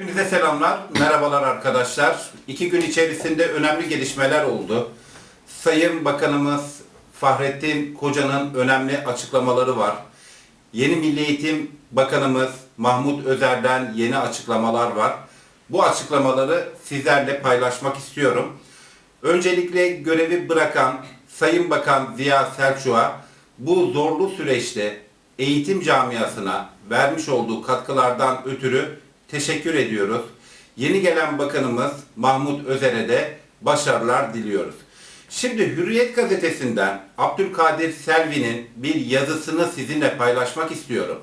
Hepinize selamlar, merhabalar arkadaşlar. İki gün içerisinde önemli gelişmeler oldu. Sayın Bakanımız Fahrettin Koca'nın önemli açıklamaları var. Yeni Milli Eğitim Bakanımız Mahmut Özer'den yeni açıklamalar var. Bu açıklamaları sizlerle paylaşmak istiyorum. Öncelikle görevi bırakan Sayın Bakan Ziya Selçuk'a bu zorlu süreçte eğitim camiasına vermiş olduğu katkılardan ötürü teşekkür ediyoruz. Yeni gelen bakanımız Mahmut Özer'e de başarılar diliyoruz. Şimdi Hürriyet gazetesinden Abdülkadir Selvi'nin bir yazısını sizinle paylaşmak istiyorum.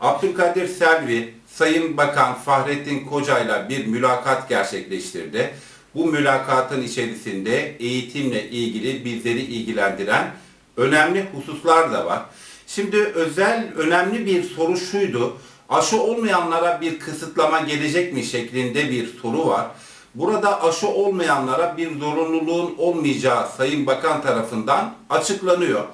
Abdülkadir Selvi, Sayın Bakan Fahrettin Koca'yla bir mülakat gerçekleştirdi. Bu mülakatın içerisinde eğitimle ilgili bizleri ilgilendiren önemli hususlar da var. Şimdi özel önemli bir soru şuydu. Aşı olmayanlara bir kısıtlama gelecek mi şeklinde bir soru var. Burada aşı olmayanlara bir zorunluluğun olmayacağı Sayın Bakan tarafından açıklanıyor.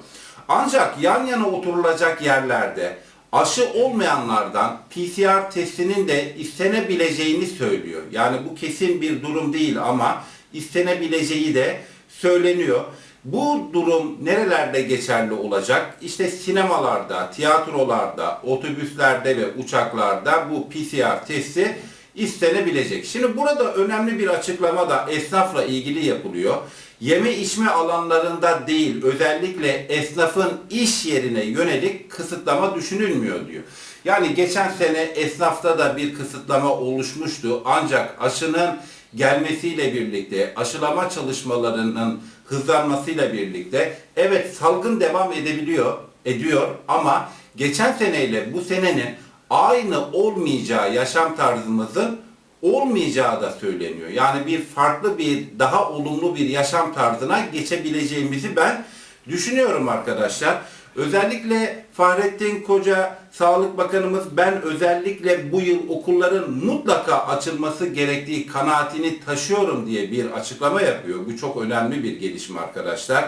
Ancak yan yana oturulacak yerlerde aşı olmayanlardan PCR testinin de istenebileceğini söylüyor. Yani bu kesin bir durum değil ama istenebileceği de söyleniyor. Bu durum nerelerde geçerli olacak? İşte sinemalarda, tiyatrolarda, otobüslerde ve uçaklarda bu PCR testi istenebilecek. Şimdi burada önemli bir açıklama da esnafla ilgili yapılıyor. Yeme içme alanlarında değil, özellikle esnafın iş yerine yönelik kısıtlama düşünülmüyor diyor. Yani geçen sene esnafta da bir kısıtlama oluşmuştu. Ancak aşının gelmesiyle birlikte, aşılama çalışmalarının hızlanmasıyla birlikte evet salgın devam edebiliyor, ediyor ama geçen seneyle bu senenin aynı olmayacağı yaşam tarzımızın olmayacağı da söyleniyor. Yani bir farklı bir daha olumlu bir yaşam tarzına geçebileceğimizi ben düşünüyorum arkadaşlar. Özellikle Fahrettin Koca Sağlık Bakanımız ben özellikle bu yıl okulların mutlaka açılması gerektiği kanaatini taşıyorum diye bir açıklama yapıyor. Bu çok önemli bir gelişme arkadaşlar.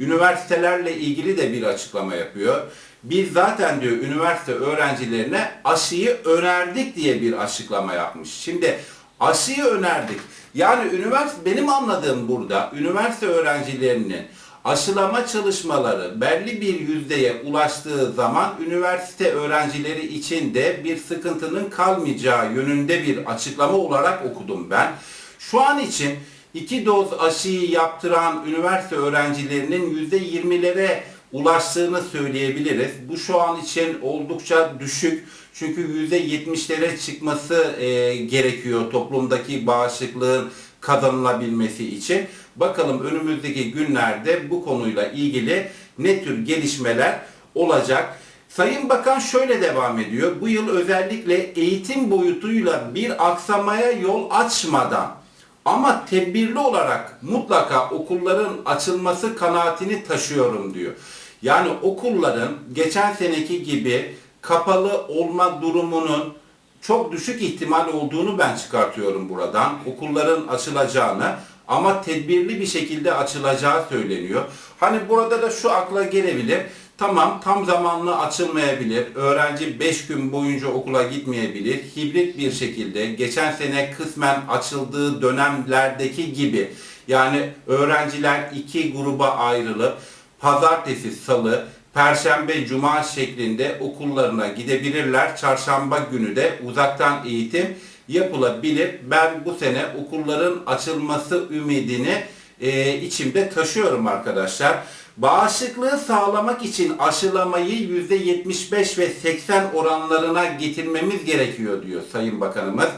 Üniversitelerle ilgili de bir açıklama yapıyor. Biz zaten diyor üniversite öğrencilerine aşıyı önerdik diye bir açıklama yapmış. Şimdi aşıyı önerdik. Yani üniversite benim anladığım burada üniversite öğrencilerinin aşılama çalışmaları belli bir yüzdeye ulaştığı zaman üniversite öğrencileri için de bir sıkıntının kalmayacağı yönünde bir açıklama olarak okudum ben. Şu an için iki doz aşıyı yaptıran üniversite öğrencilerinin %20'lere ulaştığını söyleyebiliriz. Bu şu an için oldukça düşük. Çünkü %70'lere çıkması e, gerekiyor toplumdaki bağışıklığın kazanılabilmesi için. Bakalım önümüzdeki günlerde bu konuyla ilgili ne tür gelişmeler olacak. Sayın Bakan şöyle devam ediyor. Bu yıl özellikle eğitim boyutuyla bir aksamaya yol açmadan ama tedbirli olarak mutlaka okulların açılması kanaatini taşıyorum diyor. Yani okulların geçen seneki gibi kapalı olma durumunun çok düşük ihtimal olduğunu ben çıkartıyorum buradan. Okulların açılacağını ama tedbirli bir şekilde açılacağı söyleniyor. Hani burada da şu akla gelebilir. Tamam tam zamanlı açılmayabilir. Öğrenci 5 gün boyunca okula gitmeyebilir. Hibrit bir şekilde geçen sene kısmen açıldığı dönemlerdeki gibi yani öğrenciler iki gruba ayrılıp pazartesi, salı, perşembe, cuma şeklinde okullarına gidebilirler. Çarşamba günü de uzaktan eğitim yapılabilir. Ben bu sene okulların açılması ümidini e, içimde taşıyorum arkadaşlar. Bağışıklığı sağlamak için aşılamayı %75 ve 80 oranlarına getirmemiz gerekiyor diyor Sayın Bakanımız.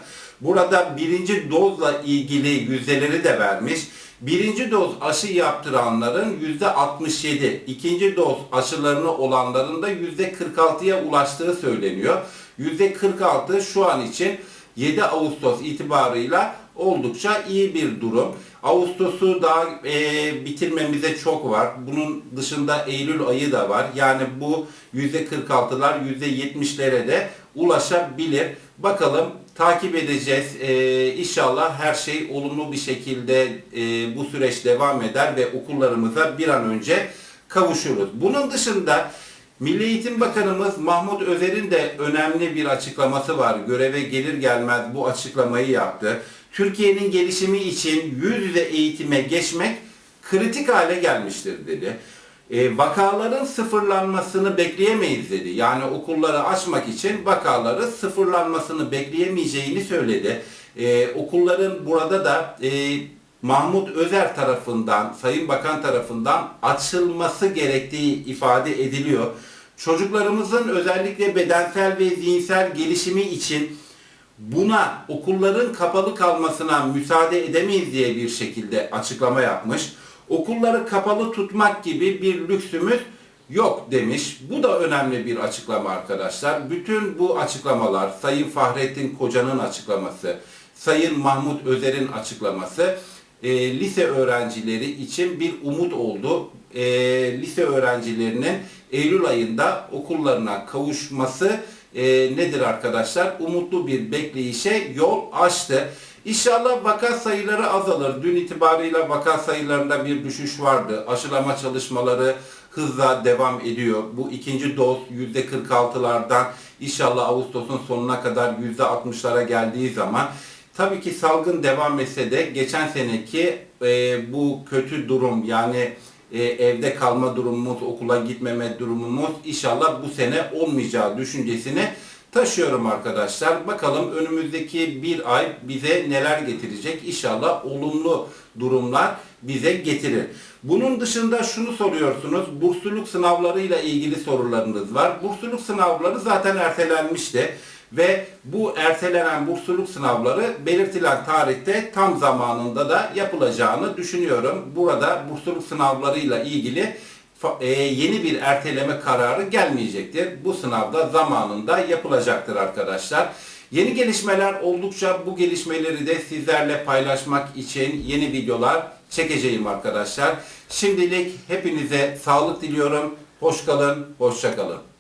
Burada birinci dozla ilgili yüzdeleri de vermiş. Birinci doz aşı yaptıranların %67, ikinci doz aşılarını olanların da %46'ya ulaştığı söyleniyor. %46 şu an için 7 Ağustos itibarıyla oldukça iyi bir durum. Ağustos'u daha e, bitirmemize çok var. Bunun dışında Eylül ayı da var. Yani bu %46'lar %70'lere de ulaşabilir. Bakalım takip edeceğiz. E, inşallah her şey olumlu bir şekilde e, bu süreç devam eder ve okullarımıza bir an önce kavuşuruz. Bunun dışında Milli Eğitim Bakanımız Mahmut Özer'in de önemli bir açıklaması var. Göreve gelir gelmez bu açıklamayı yaptı. Türkiye'nin gelişimi için yüz yüze eğitime geçmek kritik hale gelmiştir dedi. E, vakaların sıfırlanmasını bekleyemeyiz dedi. Yani okulları açmak için vakaları sıfırlanmasını bekleyemeyeceğini söyledi. E, okulların burada da e, Mahmut Özer tarafından, Sayın Bakan tarafından açılması gerektiği ifade ediliyor. Çocuklarımızın özellikle bedensel ve zihinsel gelişimi için buna okulların kapalı kalmasına müsaade edemeyiz diye bir şekilde açıklama yapmış. Okulları kapalı tutmak gibi bir lüksümüz yok demiş. Bu da önemli bir açıklama arkadaşlar. Bütün bu açıklamalar Sayın Fahrettin Koca'nın açıklaması, Sayın Mahmut Özer'in açıklaması e, lise öğrencileri için bir umut oldu. E, lise öğrencilerinin Eylül ayında okullarına kavuşması e, nedir arkadaşlar? Umutlu bir bekleyişe yol açtı. İnşallah vaka sayıları azalır. Dün itibarıyla vaka sayılarında bir düşüş vardı. Aşılama çalışmaları hızla devam ediyor. Bu ikinci doz %46'lardan inşallah Ağustos'un sonuna kadar %60'lara geldiği zaman tabii ki salgın devam etse de geçen seneki e, bu kötü durum yani e, evde kalma durumumuz, okula gitmeme durumumuz inşallah bu sene olmayacağı düşüncesini taşıyorum arkadaşlar. Bakalım önümüzdeki bir ay bize neler getirecek? İnşallah olumlu durumlar bize getirir. Bunun dışında şunu soruyorsunuz. Bursluluk sınavlarıyla ilgili sorularınız var. Bursluluk sınavları zaten ertelenmişti ve bu ertelenen bursluluk sınavları belirtilen tarihte tam zamanında da yapılacağını düşünüyorum. Burada bursluluk sınavlarıyla ilgili e, yeni bir erteleme kararı gelmeyecektir. Bu sınavda zamanında yapılacaktır arkadaşlar. Yeni gelişmeler oldukça bu gelişmeleri de sizlerle paylaşmak için yeni videolar çekeceğim arkadaşlar. Şimdilik hepinize sağlık diliyorum. Hoş kalın, hoşça kalın.